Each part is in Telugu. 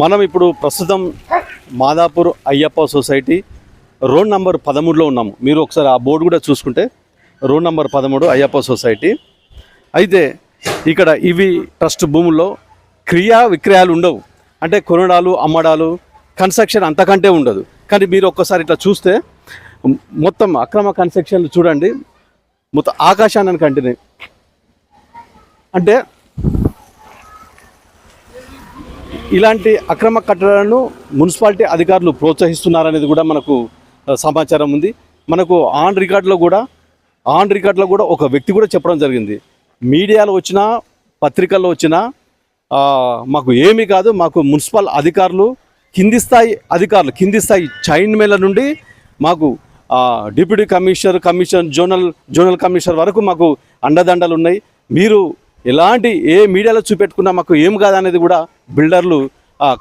మనం ఇప్పుడు ప్రస్తుతం Madhapur Ayyappa society road number పదమూడులో ఉన్నాము. మీరు ఒకసారి ఆ బోర్డు కూడా చూసుకుంటే రోడ్ నంబర్ పదమూడు అయ్యప్ప సొసైటీ. అయితే ఇక్కడ ఇవి ట్రస్ట్ భూముల్లో క్రియా విక్రయాలు ఉండవు. అంటే కొనడాలు అమ్మడాలు కన్స్ట్రక్షన్ అంతకంటే ఉండదు. కానీ మీరు ఒక్కసారి ఇట్లా చూస్తే మొత్తం అక్రమ కన్స్ట్రక్షన్లు చూడండి. మొత్తం ఆకాశాన్ని కంటిన్యూ అంటే ఇలాంటి అక్రమ కట్టడాలను మున్సిపాలిటీ అధికారులు ప్రోత్సహిస్తున్నారనేది కూడా మనకు సమాచారం ఉంది. మనకు ఆన్ రికార్డులో కూడా ఆన్ రికార్డులో కూడా ఒక వ్యక్తి కూడా చెప్పడం జరిగింది. మీడియాలో వచ్చినా పత్రికల్లో వచ్చినా మాకు ఏమీ కాదు మాకు మున్సిపల్ అధికారులు కింది స్థాయి అధికారులు కింది స్థాయి చైన్మేల నుండి మాకు deputy commissioner commission zonal zonal commissioner వరకు మాకు అండదండలు ఉన్నాయి. మీరు ఎలాంటి ఏ మీడియాలో చూపెట్టుకున్నా మాకు ఏం కాదనేది కూడా బిల్డర్లు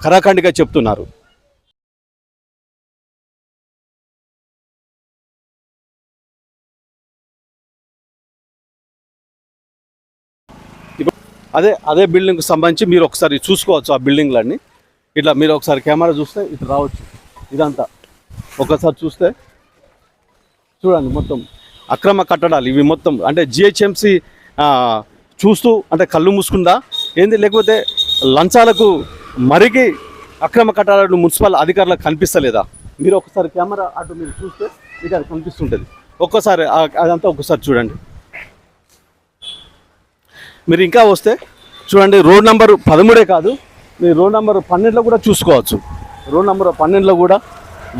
కరాఖండిగా చెప్తున్నారు. అదే అదే బిల్డింగ్కి సంబంధించి మీరు ఒకసారి చూసుకోవచ్చు ఆ బిల్డింగ్లన్నీ. ఇట్లా మీరు ఒకసారి కెమెరా చూస్తే ఇట్లా రావచ్చు. ఇదంతా. ఒకసారి చూస్తే చూడండి మొత్తం అక్రమ కట్టడాలు ఇవి మొత్తం. అంటే జిహెచ్ఎంసి చూస్తూ అంటే కళ్ళు మూసుకుందా? ఏంది? లేకపోతే లంచాలకు మరిగి అక్రమ కట్టడాలు మున్సిపల్ అధికారులకు కనిపిస్తలేదా? మీరు ఒకసారి కెమెరా అటు మీరు చూస్తే మీకు అది కనిపిస్తుంటుంది. ఒక్కసారి అదంతా ఒకసారి చూడండి. మీరు ఇంకా వస్తే చూడండి రోడ్ నెంబర్ పదమూడే కాదు మీరు రోడ్ నెంబర్ పన్నెండులో కూడా చూసుకోవచ్చు. రోడ్ నెంబర్ పన్నెండులో కూడా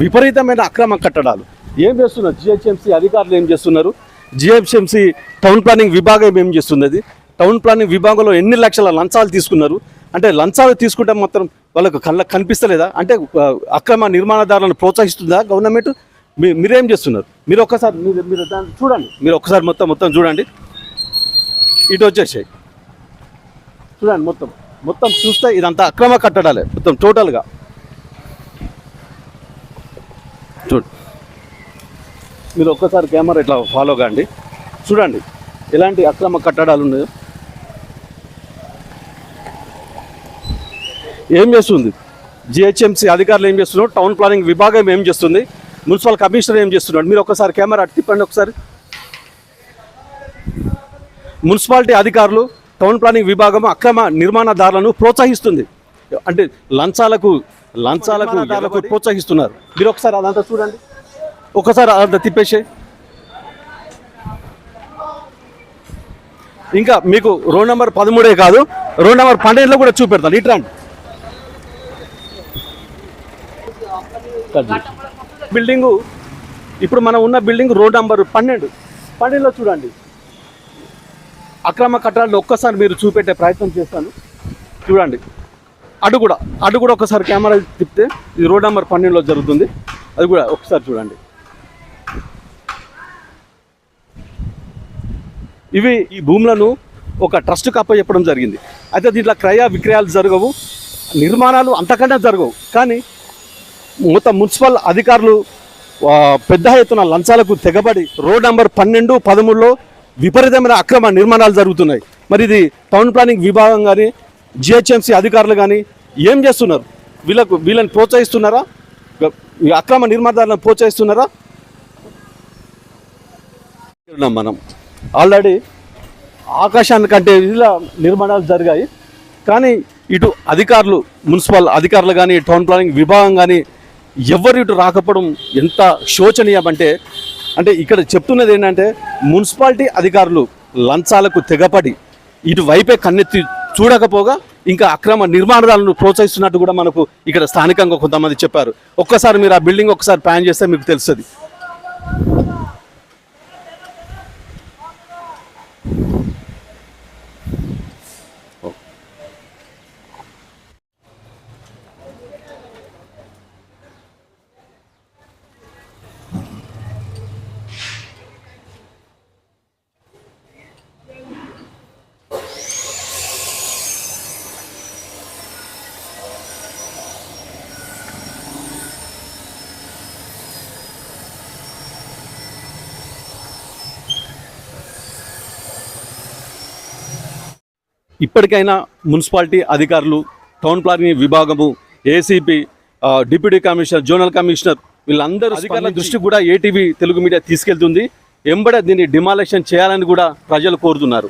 విపరీతమైన అక్రమ కట్టడాలు. ఏం చేస్తున్నారు? జిహెచ్ఎంసీ అధికారులు ఏం చేస్తున్నారు? జిహెచ్ఎంసీ టౌన్ ప్లానింగ్ విభాగం ఏం చేస్తున్నది? టౌన్ ప్లానింగ్ విభాగంలో ఎన్ని లక్షల లంచాలు తీసుకున్నారు? అంటే లంచాలు తీసుకుంటే మాత్రం వాళ్ళకు కళ్ళకు కనిపిస్తలేదా? అంటే అక్రమ నిర్మాణదారులను ప్రోత్సహిస్తుందా గవర్నమెంట్? మీరేం చేస్తున్నారు? మీరు ఒక్కసారి మీరు మీరు దాన్ని చూడండి. మీరు ఒక్కసారి మొత్తం మొత్తం చూడండి. ఇటు వచ్చేసాయి. చూడండి మొత్తం. మొత్తం చూస్తే ఇదంతా అక్రమ కట్టడాలే మొత్తం టోటల్గా. చూడు. మీరు ఒక్కసారి కెమెరా ఇట్లా ఫాలో కాండి. చూడండి. ఎలాంటి అక్రమ కట్టడాలు ఉన్నాయో. ఏం చేస్తుంది? జిహెచ్ఎంసీ అధికారులు ఏం చేస్తున్నారు? టౌన్ ప్లానింగ్ విభాగం ఏం చేస్తుంది? మున్సిపల్ కమిషనర్ ఏం చేస్తున్నాడు? మీరు ఒకసారి కెమెరా తిప్పండి ఒకసారి. మున్సిపాలిటీ అధికారులు టౌన్ ప్లానింగ్ విభాగం అక్రమ నిర్మాణదారులను ప్రోత్సహిస్తుంది. అంటే లంచాలకు లంచాలకు ప్రోత్సహిస్తున్నారు. మీరు ఒకసారి అదంతా చూడండి. ఒకసారి అదంతా తిప్పేసే. ఇంకా మీకు రోడ్ నెంబర్ పదమూడే కాదు రోడ్ నెంబర్ పన్నెండులో కూడా చూపెడతాను. ఇట్రండి బిల్డింగు ఇప్పుడు మనం ఉన్న బిల్డింగ్ రోడ్ నంబర్ పన్నెండు. పన్నెండులో చూడండి. అక్రమ కట్టడాలు ఒక్కసారి మీరు చూపెట్టే ప్రయత్నం చేస్తాను. చూడండి. అటు కూడా అటు కూడా ఒకసారి కెమెరా తిప్పితే ఇది రోడ్ నెంబర్ పన్నెండులో జరుగుతుంది. అది కూడా ఒకసారి చూడండి. ఇవి ఈ భూములను ఒక ట్రస్ట్కి అప్పచెప్పడం జరిగింది. అయితే దీంట్లో క్రయ విక్రయాలు జరగవు. నిర్మాణాలు అంతకంటే జరగవు. కానీ మొత్తం మున్సిపల్ అధికారులు పెద్ద ఎత్తున లంచాలకు తెగబడి రోడ్ నంబర్ పన్నెండు పదమూడులో విపరీతమైన అక్రమ నిర్మాణాలు జరుగుతున్నాయి. మరి ఇది టౌన్ ప్లానింగ్ విభాగం కానీ జిహెచ్ఎంసీ అధికారులు కానీ ఏం చేస్తున్నారు? వీళ్ళకు వీళ్ళని ప్రోత్సహిస్తున్నారా? అక్రమ నిర్మాణాలను ప్రోత్సహిస్తున్నారా? మనం. ఆల్రెడీ ఆకాశానికంటే ఇలా నిర్మాణాలు జరిగాయి. కానీ ఇటు అధికారులు మున్సిపల్ అధికారులు కానీ టౌన్ ప్లానింగ్ విభాగం కానీ ఎవరు ఇటు రాకపోవడం ఎంత శోచనీయం అంటే అంటే ఇక్కడ చెప్తున్నది ఏంటంటే మున్సిపాలిటీ అధికారులు లంచాలకు తెగపడి ఇటు వైపే కన్నెత్తి చూడకపోగా ఇంకా అక్రమ నిర్మాణాలను ప్రోత్సహిస్తున్నట్టు కూడా మనకు ఇక్కడ స్థానికంగా కొంతమంది చెప్పారు. ఒక్కసారి మీరు ఆ బిల్డింగ్ ఒకసారి ప్లాన్ చేస్తే మీకు తెలుస్తుంది. ఇప్పటికైనా మున్సిపాలిటీ అధికారులు టౌన్ ప్లానింగ్ విభాగము ACP deputy commissioner zonal commissioner వీళ్ళందరూ అధికారుల దృష్టి కూడా ఏటీవీ తెలుగు మీడియా తీసుకెళ్తుంది. ఎంబడే దీన్ని డిమాలేషన్ చేయాలని కూడా ప్రజలు కోరుతున్నారు.